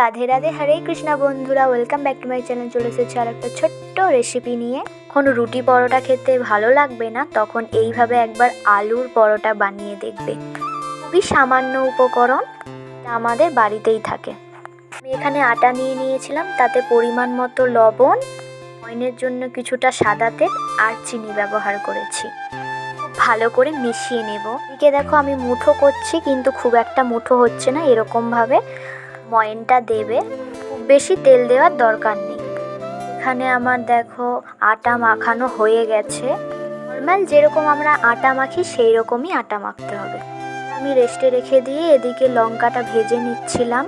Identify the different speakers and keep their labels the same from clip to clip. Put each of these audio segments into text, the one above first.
Speaker 1: রাধে রাধে, হরে কৃষ্ণা বন্ধুরা welcome back to my channel চলে এসেছে আর একটা ছোট্ট রেসিপি নিয়ে। কোনো রুটি পরোটা খেতে ভালো লাগবে না, তখন এইভাবে একবার আলুর পরোটা বানিয়ে দেখবে। খুবই সামান্য উপকরণ আমাদের বাড়িতেই থাকে। আমি এখানে আটা নিয়ে নিয়েছিলাম, তাতে পরিমাণ মতো লবণ ময়নের জন্য কিছুটা সাদা তেল আর চিনি ব্যবহার করেছি। ভালো করে মিশিয়ে নেব। এদিকে দেখো আমি মুঠো করছি, কিন্তু খুব একটা মুঠো হচ্ছে না, এরকমভাবে। ময়নটা দেবে। বেশি তেল দেওয়ার দরকার নেই। এখানে আমার দেখো আটা মাখানো হয়ে গেছে। নর্মাল যেরকম আমরা আটা মাখি সেই রকমই আটা মাখতে হবে। আমি রেস্টে রেখে দিয়ে এদিকে লঙ্কাটা ভেজে নিচ্ছিলাম।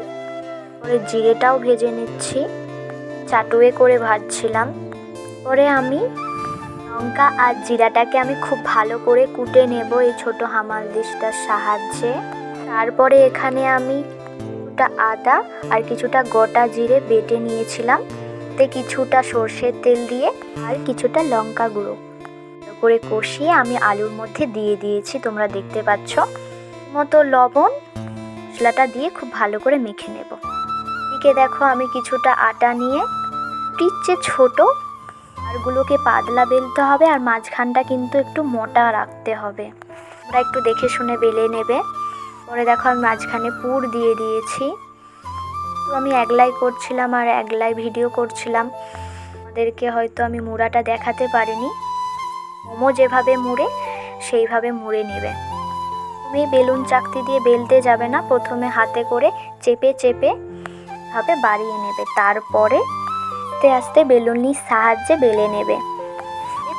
Speaker 1: পরে জিরেটাও ভেজে নিচ্ছি। চাটুয়ে করে ভাজছিলাম। পরে আমি লঙ্কা আর জিরাটাকে আমি খুব ভালো করে কুটে নেব এই ছোট হামাল দিশটার সাহায্যে। তারপরে এখানে আমি কিছুটা আদা আর কিছুটা গোটা জিরে বেটে নিয়েছিলাম। তে কিছুটা সর্ষের তেল দিয়ে আর কিছুটা লঙ্কা গুঁড়ো। করে কষিয়ে আমি আলুর মধ্যে দিয়ে দিয়েছি, তোমরা দেখতে পাচ্ছ। মতো লবণ, মশলাটা দিয়ে খুব ভালো করে মেখে নেব। এদিকে দেখো আমি কিছুটা আটা নিয়ে চেয়ে ছোটো আরগুলোকে পাতলা বেলতে হবে আর মাঝখানটা কিন্তু একটু মোটা রাখতে হবে। তোমরা একটু দেখে শুনে বেলে নেবে। পরে দেখো আমি মাঝখানে পুর দিয়ে দিয়েছি। তো আমি একলাই করছিলাম আর একলাই ভিডিও করছিলাম। আমাদেরকে হয়তো আমি মুড়াটা দেখাতে পারিনি। মোমো যেভাবে মুড়ে, সেইভাবে মুড়ে নেবে। তুমি বেলুন চাকতি দিয়ে বেলতে যাবে না, প্রথমে হাতে করে চেপে চেপে ভাবে বাড়িয়ে নেবে। তারপরে আস্তে আস্তে বেলুনির সাহায্যে বেলে নেবে।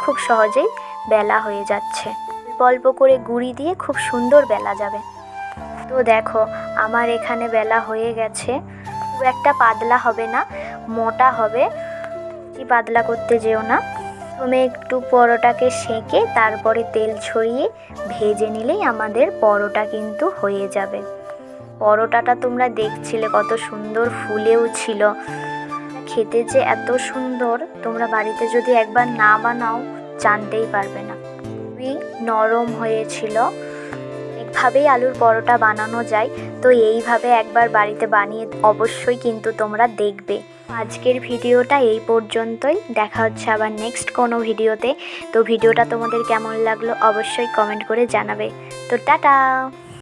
Speaker 1: খুব সহজেই বেলা হয়ে যাচ্ছে। অল্প করে গুঁড়ি দিয়ে খুব সুন্দর বেলা যাবে। তো দেখো, আমার এখানে বেলা হয়ে গেছে। খুব একটা পাতলা হবে না, মোটা হবে। কি পাতলা করতে যেও না। প্রথমে একটু পরোটাকে সেঁকে, তারপরে তেল ছড়িয়ে ভেজে নিলেই আমাদের পরোটা কিন্তু হয়ে যাবে। পরোটাটা তোমরা দেখছিলে, কত সুন্দর ফুলেও ছিল। খেতে যে এত সুন্দর, তোমরা বাড়িতে যদি একবার না বানাও, জানতেই পারবে না। খুবই নরম হয়েছিল। একভাবেই আলুর পরোটা বানানো যায়, তো এইভাবে একবার বাড়িতে বানিয়ে অবশ্যই কিন্তু তোমরা দেখবে। আজকের ভিডিওটা এই পর্যন্তই। দেখা হচ্ছে আবার নেক্সট কোনো ভিডিওতে। তো ভিডিওটা তোমাদের কেমন লাগল অবশ্যই কমেন্ট করে জানাবে। তো টাটা!